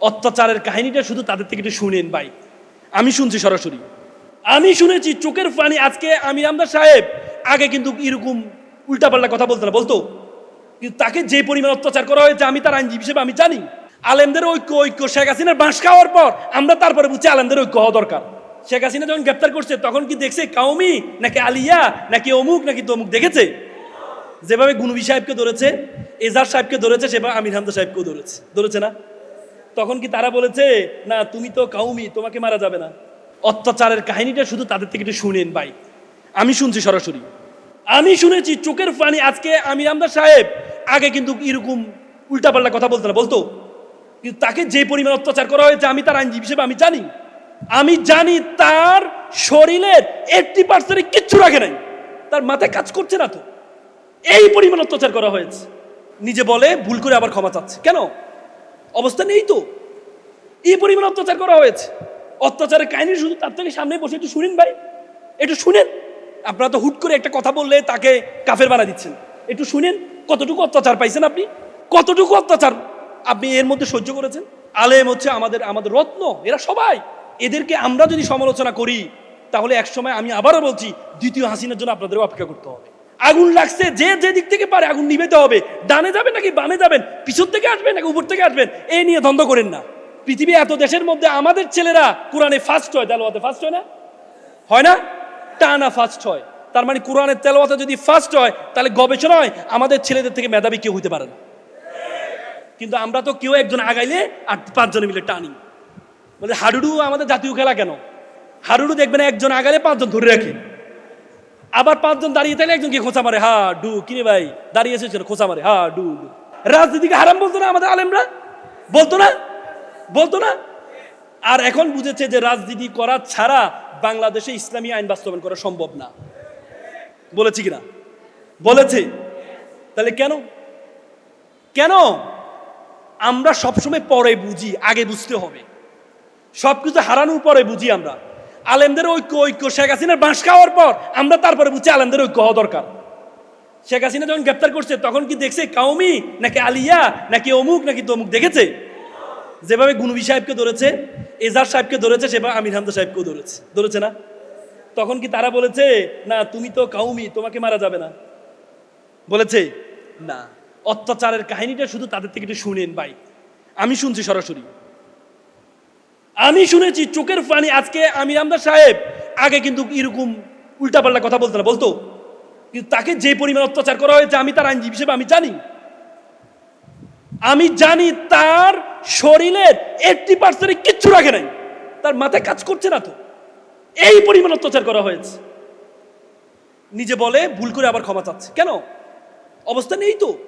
অত্যাচারের কাহিনীটা শুধু তাদের থেকে একটু শুনেন ভাই। আমি শুনছি সরাসরি। আমি শুনেছি চোখের পানি আজকে আমি আমদার সাহেব আগে কিন্তু এরকম উল্টাপাল্টা কথা বলতো না, বলতো? কিন্তু তাকে যে পরিমাণ অত্যাচার করা হয়েছে আমি তার আইনজীবী হিসেবে আমি জানি। আলেমদের ঐক্য ঐক্য। শেখ হাসিনার বাঁশ খাওয়ার পর আমরা তারপরে বুঝছি আলেমদের ঐক্য হওয়া দরকার। শেখ হাসিনা যখন গ্রেপ্তার করছে, তখন কি দেখছে কাউমি নাকি আলিয়া নাকি অমুক নাকি তমুক দেখেছে? যেভাবে গুনবি সাহেবকে ধরেছে এজার সাহেবকে ধরেছে, সেভাবে আমির হামদা সাহেবকেও ধরেছে। ধরেছে না? তখন কি তারা বলেছে, না, তুমি তো কাউমি, তোমাকে মারা যাবে না অত্যাচারের কাহিনীটা শুধু তাদের থেকে একটু শুনেন ভাই। আমি শুনছি সরাসরি। আমি শুনেছি চোখের পানি আজকে আমির আমদার সাহেব আগে কিন্তু এরকম উল্টাপাল্টা কথা বলতো না, বলতো? কিন্তু তাকে যে পরিমাণ অত্যাচার করা হয়েছে, আমি তার আইনজীবী হিসেবে আমি জানি। আমি জানি তার শরীরের এইটটি পার্সেন্টে কিচ্ছু রাখে নাই। তার মাথায় কাজ করছে না তো। এই পরিমাণ অত্যাচার করা হয়েছে। নিজে বলে ভুল করে আবার ক্ষমা চাচ্ছে। কেন? অবস্থা নেই তো। এই পরিমাণ অত্যাচার করা হয়েছে। অত্যাচারের কাহিনী শুধু তার থেকে সামনে বসে একটু শুনেন ভাই। একটু শুনেন। আপনারা তো হুট করে একটা কথা বললে তাকে কাফের বানা দিচ্ছেন। একটু শুনেন কতটুকু অত্যাচার পাইছেন আপনি। কতটুকু অত্যাচার আপনি এর মধ্যে সহ্য করেছেন। আলেম হচ্ছে আমাদের আমাদের রত্ন, এরা সবাই। এদেরকে আমরা যদি সমালোচনা করি, তাহলে একসময় আমি আবারও বলছি, দ্বিতীয় হাসিনার জন্য আপনাদের অপেক্ষা করতে হবে। আগুন লাগছে, যে যে দিক থেকে পারে আগুন নিবেতে হবে। ডানে যাবেন নাকি বামে যাবেন? পিছন থেকে আসবেন নাকি উপর থেকে আসবেন? এই নিয়ে দ্বন্দ্ব করেন না। পৃথিবী এত দেশের মধ্যে আমাদের ছেলেরা কোরআনে ফার্স্ট হয় তেলোয়াতে ফার্স্ট হয় না? হয় না? টানা ফার্স্ট হয়। তার মানে কোরআনের তেলোয়াতে যদি ফার্স্ট হয়, তাহলে গবেষণায় আমাদের ছেলেদের থেকে মেধাবী কেউ হইতে পারে না। কিন্তু আমরা তো কেউ একজন আগাইলে আর পাঁচজনে মিলে টানি। বলে হাডুডু আমাদের জাতীয় খেলা কেন? হাডুডু দেখবেন একজন আগালে পাঁচজন ধরে রাখে। আবার পাঁচজন দাঁড়িয়ে থাকলে একজনকে খোঁচা মারে, হা, ডু কিনে ভাই, দাঁড়িয়ে এসেছে খোঁচা মারে, হা, ডু ডু। রাজনীতিকে হারাম বলতো না আমাদের আলেমরা? বলতো না? বলতো না? আর এখন বুঝেছে যে রাজনীতি করা ছাড়া বাংলাদেশে ইসলামী আইন বাস্তবায়ন করা সম্ভব না। বলেছি কিনা? বলেছে। তাহলে কেন? কেন? আমরা সবসময় পরে বুঝি, আগে বুঝতে হবে। সবকিছু হারানোর পরে বুঝি আমরা। আলেমদের ঐক্য ঐক্য। শেখ হাসিনার বাঁশ খাওয়ার পর আমরা তারপরে বুঝছি আলেমদের ঐক্য হওয়া দরকার। শেখ হাসিনা যখন গ্রেপ্তার করছে, তখন কি দেখছে কাউমি নাকি আলিয়া নাকি অমুক নাকি তমুক দেখেছে? যেভাবে গুনবি সাহেবকে ধরেছে এজার সাহেবকে ধরেছে, সেভাবে আমির হামদা সাহেবকেও ধরেছে। ধরেছে না? তখন কি তারা বলেছে, না, তুমি তো কাউমি তোমাকে মারা যাবে না? বলেছে, না। অত্যাচারের কাহিনীটা শুধু তাদের থেকে একটু শুনেন ভাই। আমি শুনছি সরাসরি। আমি শুনেছি চোখের পানি আজকে আমির আমদার সাহেব আগে কিন্তু এরকম উল্টাপাল্টা কথা বলতো না, বলতো? কিন্তু তাকে যে পরিমাণ অত্যাচার করা হয়েছে, আমি তার আইনজীবী হিসেবে আমি জানি। আমি জানি তার শরীরের এইটটি পার্সেন্টে কিচ্ছু রাখে নাই। তার মাথায় কাজ করছে না তো। এই পরিমাণ অত্যাচার করা হয়েছে। নিজে বলে ভুল করে আবার ক্ষমা চাচ্ছে। কেন? অবস্থা নেই তো।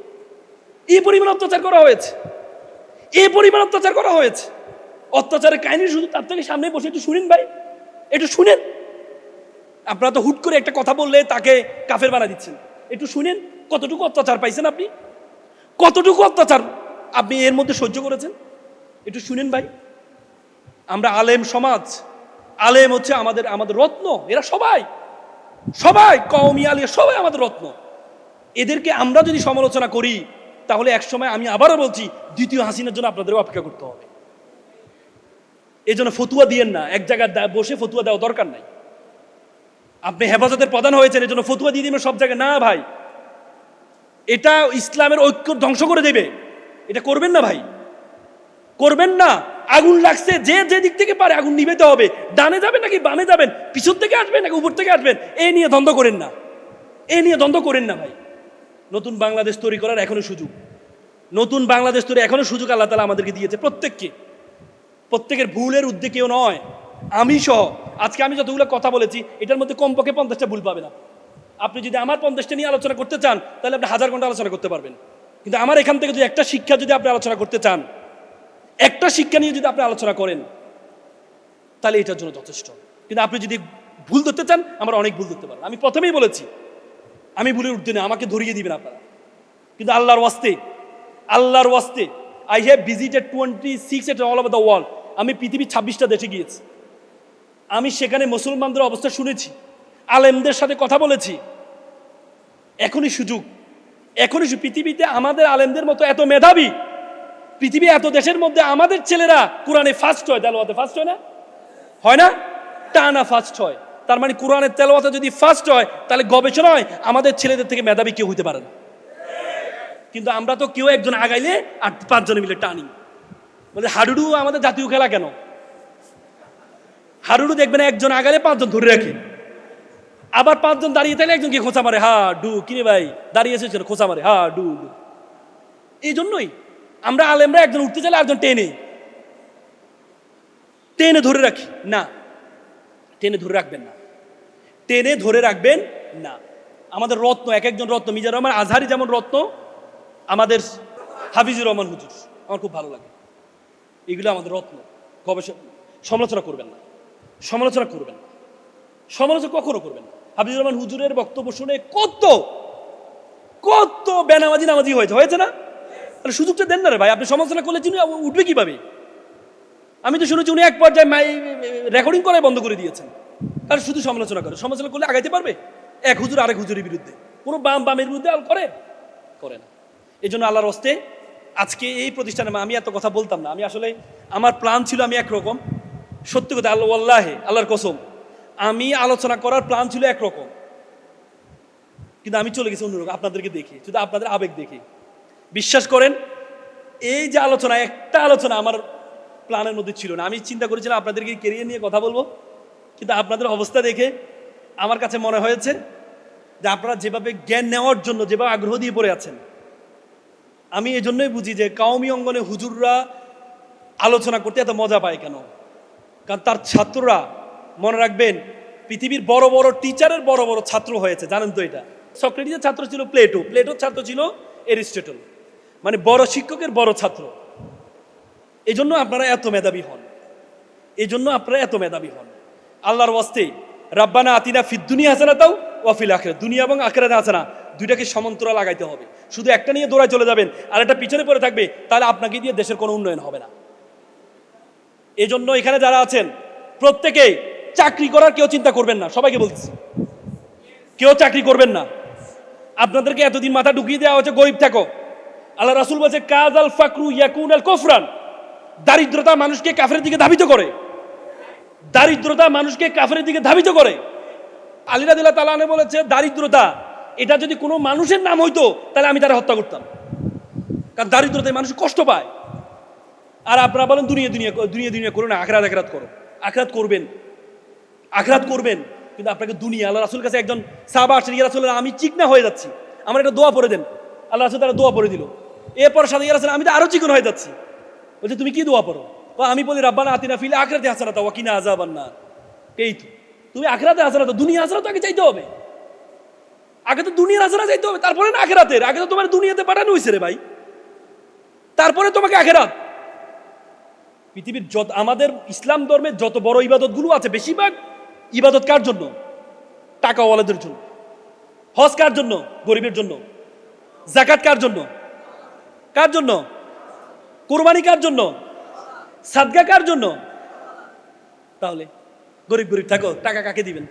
এই পরিমাণ অত্যাচার করা হয়েছে। এই পরিমাণ অত্যাচার করা হয়েছে। অত্যাচারের কাহিনী শুধু তার থেকে সামনে বসে, একটু শুনেন ভাই, একটু শুনেন। আপনারা তো হুট করে একটা কথা বললে তাকে কাফের বানা দিচ্ছেন। একটু শুনেন, কতটুকু অত্যাচার পাইছেন আপনি? কতটুকু অত্যাচার আপনি এর মধ্যে সহ্য করেছেন? একটু শুনেন ভাই। আমরা আলেম সমাজ, আলেম হচ্ছে আমাদের আমাদের রত্ন, এরা সবাই সবাই, কওমি আলিয়া সবাই আমাদের রত্ন। এদেরকে আমরা যদি সমালোচনা করি, তাহলে একসময় আমি আবারও বলছি, দ্বিতীয় হাসিনার জন্য আপনাদের অপেক্ষা করতে হবে। এই জন্য ফতুয়া দিয়েন না। এক জায়গায় বসে ফতুয়া দেওয়া দরকার নাই। আপনি হেফাজতের প্রধান হয়েছেন এই জন্য ফতুয়া দিয়ে দিবেন সব জায়গায়। না ভাই, এটা ইসলামের ঐক্য ধ্বংস করে দেবে। এটা করবেন না ভাই। করবেন না। আগুন লাগছে, যে যে দিক থেকে পারে আগুন নিবেতে হবে। ডানে যাবেন নাকি বামে যাবেন? পিছন থেকে আসবেন নাকি উপর থেকে আসবেন? এই নিয়ে দ্বন্দ্ব করেন না। এই নিয়ে দ্বন্দ্ব করেন না ভাই। নতুন বাংলাদেশ তৈরি করার এখনও সুযোগ। নতুন বাংলাদেশ তৈরি এখনও সুযোগ আল্লাহ তালা আমাদেরকে দিয়েছে প্রত্যেককে। প্রত্যেকের ভুলের উদ্যোগ কেউ নয়। আমি সহ। আজকে আমি যতগুলো কথা বলেছি, এটার মধ্যে কমপক্ষে পঞ্চাশটা ভুল পাবে না। আপনি যদি আমার পঞ্চাশটা নিয়ে আলোচনা করতে চান, তাহলে আপনি হাজার ঘণ্টা আলোচনা করতে পারবেন। কিন্তু আমার এখান থেকে যদি একটা শিক্ষা যদি আপনি আলোচনা করতে চান, একটা শিক্ষা নিয়ে যদি আপনি আলোচনা করেন, তাহলে এটার জন্য যথেষ্ট। কিন্তু আপনি যদি ভুল ধরতে চান, আমার অনেক ভুল ধরতে পারেন। আমি প্রথমেই বলেছি, আমি ভুলের উঠতে না আমাকে ধরিয়ে দিবেন আপনারা। কিন্তু আল্লাহর ওয়াস্তে আল্লাহর ওয়াস্তে I have visited twenty six at all over the world আমি পৃথিবীর ছাব্বিশটা দেশে গিয়েছি। আমি সেখানে মুসলমানদের অবস্থা শুনেছি, আলেমদের সাথে কথা বলেছি। এখনই সুযোগ, এখনই পৃথিবীতে আমাদের আলেমদের মতো এত মেধাবী, পৃথিবী এত দেশের মধ্যে আমাদের ছেলেরা কোরআনে ফার্স্ট হয় তেলোয়াতে ফার্স্ট হয় না? হয় না? টানা ফার্স্ট হয়। তার মানে কোরআনের তেলোয়াতে যদি ফার্স্ট হয়, তাহলে গবেষণায় আমাদের ছেলেদের থেকে মেধাবী কেউ হইতে পারে না। কিন্তু আমরা তো কেউ একজন আগাইলে আর পাঁচজনে মিলে টানি। বলে, হাডুডু আমাদের জাতীয় খেলা কেন? হাডুডু দেখবেন একজন আগালে পাঁচজন ধরে রাখে। আবার পাঁচজন দাঁড়িয়ে থাকলে একজনকে খোঁচা মারে হা ডু কিনে ভাই, দাঁড়িয়ে এসেছিল খোঁচা মারে হা ডু ডু এই জন্যই আমরা আলেমরা একজন উঠতে চাইলে একজন টেনে। টেনে ধরে রাখি, না। টেনে ধরে রাখবেন না। টেনে ধরে রাখবেন না। আমাদের রত্ন, এক একজন রত্ন মিজার রহমান আজহারি যেমন রত্ন, আমাদের হাফিজুর রহমান হুজুর, আমার খুব ভালো লাগে। এগুলো আমাদের রত্ন। গবেষণা সমালোচনা করবেন না। সমালোচনা করবেন না। সমালোচনা কখনো করবেন না। হাফিজুর রহমান হুজুরের বক্তব্য শুনে কত কত বেনামাজি নামাজি হয়েছে। হয়েছে না? তাহলে সুযোগটা দেন না রে ভাই। আপনি সমালোচনা করলে চিনি উঠবে কীভাবে? আমি তো শুনেছি উনি এক পর্যায়ে রেকর্ডিং করাই বন্ধ করে দিয়েছেন। আর শুধু সমালোচনা করে। সমালোচনা করলে আগাইতে পারবে? এক হুজুর আরেক হুজুরের বিরুদ্ধে। কোনো বাম বামের বিরুদ্ধে করে? করে না। এই জন্য আল্লাহর হস্তে আজকে এই প্রতিষ্ঠানে আমি এত কথা বলতাম না। আমি আসলে, আমার প্ল্যান ছিল আমি একরকম। সত্যি কথা, আল্লাহ আল্লাহে আল্লাহর কসম, আমি আলোচনা করার প্ল্যান ছিল একরকম। কিন্তু আমি চলে গেছি অন্যরকম, আপনাদেরকে দেখে, শুধু আপনাদের আবেগ দেখে। বিশ্বাস করেন, এই যে আলোচনা, একটা আলোচনা আমার প্ল্যানের মধ্যে ছিল না। আমি চিন্তা করেছিলাম আপনাদেরকে কেরিয়ার নিয়ে কথা বলব, কিন্তু আপনাদের অবস্থা দেখে আমার কাছে মনে হয়েছে যে আপনারা যেভাবে জ্ঞান নেওয়ার জন্য, যেভাবে আগ্রহ দিয়ে পড়ে আছেন আমি এই জন্যই বুঝি যে কাউমি অঙ্গনে হুজুররা আলোচনা করতে এত মজা পায় কেন? কারণ তার ছাত্ররা, মনে রাখবেন, পৃথিবীর বড় বড় টিচারের বড় বড় ছাত্র হয়েছে, জানেন তো এটা? সক্রেটিসের ছাত্র ছিল প্লেটো, প্লেটোর ছাত্র ছিল এরিস্টটল মানে বড় শিক্ষকের বড় ছাত্র। এই জন্য আপনারা এত মেধাবী হন। এই জন্য আপনারা এত মেধাবী হন। আল্লাহর ওয়াস্তে, রাব্বানা আতিনা ফিদ দুনিয়া হাসানা তাও ওয়াফিল আখরে দুনিয়া এবং আখরাতে হাসানা দুইটাকে সমান্তরাল লাগাইতে হবে। শুধু একটা নিয়ে দৌড়ায় চলে যাবেন, আর একটা পিছনে পড়ে থাকবে, তাহলে আপনাকে দিয়ে দেশের কোনো উন্নয়ন হবে না। এই জন্য এখানে যারা আছেন, প্রত্যেকেই চাকরি করার কেউ চিন্তা করবেন না, সবাইকে বলছি। কেউ চাকরি করবেন না। আপনাদেরকে এতদিন মাথা ঢুকিয়ে দেওয়া হচ্ছে গরিব থাকো। আল্লাহ রাসুল বলছে কাজ আল ফাকরু ইয়াকুন আল কোফরান। দারিদ্রতা মানুষকে কাফের দিকে ধাবিত করে। দারিদ্রতা মানুষকে কাফের দিকে ধাবিত করে। আলিরাদিল্লাহ তালানে বলেছে, দারিদ্রতা এটা যদি কোনো মানুষের নাম হইতো, তাহলে আমি তারা হত্যা করতাম। কারণ দারিদ্রতায় মানুষ কষ্ট পায়। আর আপনারা বলেন, দুনিয়া দুনিয়া দুনিয়া দুনিয়া করো না আখরাত আখরাত করো। আখরাত করবেন। আখরাত করবেন। কিন্তু আপনাকে দুনিয়া, আল্লাহ রাসুল কাছে একজন সাবা আসেন ইয়া রাসুল আমি চিকনা হয়ে যাচ্ছি। আমার একটা দোয়া পড়ে দেন। আল্লাহ রাসুল তারা দোয়া পড়ে দিল। এরপর সাথে, ইয়া রাসুল আমি তো আরও চিকন হয়ে যাচ্ছি। বলছে, তুমি কি দোয়া পড়ো? ও, আমি বলি, রাব্বানা আতিনা ফিলে আখরাতে হাসানা তাও কিনা আজাবান না এই তো। তুমি আখরাতে হাসানা তো দুনিয়া হাসানা তো আগে চাইতে হবে? আগে তো দুনিয়ার হাসানা চাইতে হবে, তারপরে না আখেরাতের? আগে তো তোমার দুনিয়াতে পাঠানো হয়েছে রে ভাই। তারপরে তোমাকে আখেরাত। পৃথিবীর যত, আমাদের ইসলাম ধর্মের যত বড় ইবাদতগুলো আছে, বেশিরভাগ ইবাদত কার জন্য? টাকাওয়ালাদের জন্য। হজ কার জন্য? গরিবের জন্য। জাকাত কার জন্য? কার জন্য? কোরবানি কার জন্য? সাদগা কার জন্য? তাহলে গরিব গরিব থাকো, টাকা কাকে দিবেন?